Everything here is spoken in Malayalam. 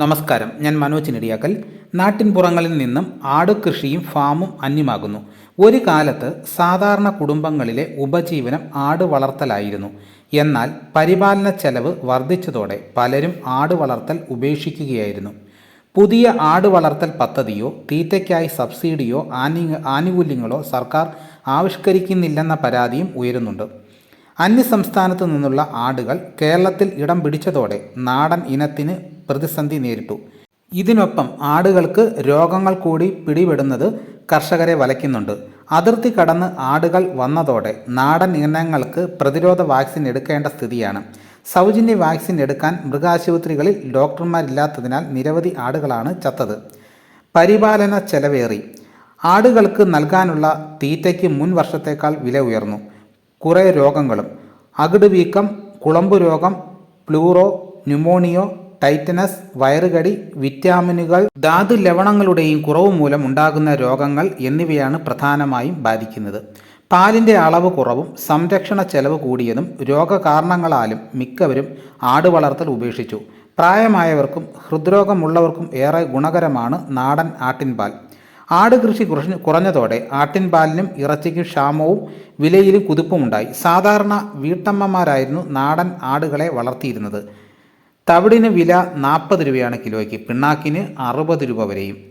നമസ്കാരം. ഞാൻ മനോജ് നെടിയാക്കൽ നാട്ടിൻപുറങ്ങളിൽ നിന്നും ആട് കൃഷിയും ഫാമും അന്യമാകുന്നു. ഒരു കാലത്ത് സാധാരണ കുടുംബങ്ങളിലെ ഉപജീവനം ആട് വളർത്തലായിരുന്നു. എന്നാൽ പരിപാലന ചെലവ് വർദ്ധിച്ചതോടെ പലരും ആട് വളർത്തൽ ഉപേക്ഷിക്കുകയായിരുന്നു. പുതിയ ആട് വളർത്തൽ പദ്ധതിയോ തീറ്റയ്ക്കായി സബ്സിഡിയോ ആനി ആനുകൂല്യങ്ങളോ സർക്കാർ ആവിഷ്കരിക്കുന്നില്ലെന്ന പരാതിയും ഉയരുന്നുണ്ട്. അന്യസംസ്ഥാനത്തു നിന്നുള്ള ആടുകൾ കേരളത്തിൽ ഇടം പിടിച്ചതോടെ നാടൻ ഇനത്തിന് പ്രതിസന്ധി നേരിട്ടു. ഇതിനൊപ്പം ആടുകൾക്ക് രോഗങ്ങൾ കൂടി പിടിപെടുന്നത് കർഷകരെ വലയ്ക്കുന്നുണ്ട്. അതിർത്തി കടന്ന് ആടുകൾ വന്നതോടെ നാടൻ ഇനങ്ങൾക്ക് പ്രതിരോധ വാക്സിൻ എടുക്കേണ്ട സ്ഥിതിയാണ്. സൗജന്യ വാക്സിൻ എടുക്കാൻ മൃഗാശുപത്രികളിൽ ഡോക്ടർമാരില്ലാത്തതിനാൽ നിരവധി ആടുകളാണ് ചത്തത്. പരിപാലന ചെലവേറി. ആടുകൾക്ക് നൽകാനുള്ള തീറ്റയ്ക്ക് മുൻ വർഷത്തേക്കാൾ വില ഉയർന്നു. കുറേ രോഗങ്ങളും. അകിട് വീക്കം കുളമ്പ് രോഗം പ്ലൂറോ ന്യൂമോണിയോ ടൈറ്റനസ് വയറുകടി വിറ്റാമിനുകൾ ധാതു ലവണങ്ങളുടെയും കുറവ് മൂലം ഉണ്ടാകുന്ന രോഗങ്ങൾ എന്നിവയാണ് പ്രധാനമായും ബാധിക്കുന്നത്. പാലിന്റെ അളവ് കുറവും സംരക്ഷണ ചെലവ് കൂടിയതും രോഗകാരണങ്ങളാലും മിക്കവരും ആട് വളർത്തൽ ഉപേക്ഷിച്ചു. പ്രായമായവർക്കും ഹൃദ്രോഗമുള്ളവർക്കും ഏറെ ഗുണകരമാണ് നാടൻ ആട്ടിൻപാൽ. ആട് കൃഷി കുറഞ്ഞ കുറഞ്ഞതോടെ ആട്ടിൻപാലിനും ഇറച്ചിക്കും ക്ഷാമവും വിലയിലും കുതിപ്പുമുണ്ടായി. സാധാരണ വീട്ടമ്മമാരായിരുന്നു നാടൻ ആടുകളെ വളർത്തിയിരുന്നത്. തവിടിന് വില നാൽപ്പത് രൂപയാണ് കിലോയ്ക്ക്. പിണ്ണാക്കിന് അറുപത് രൂപ വരെയും.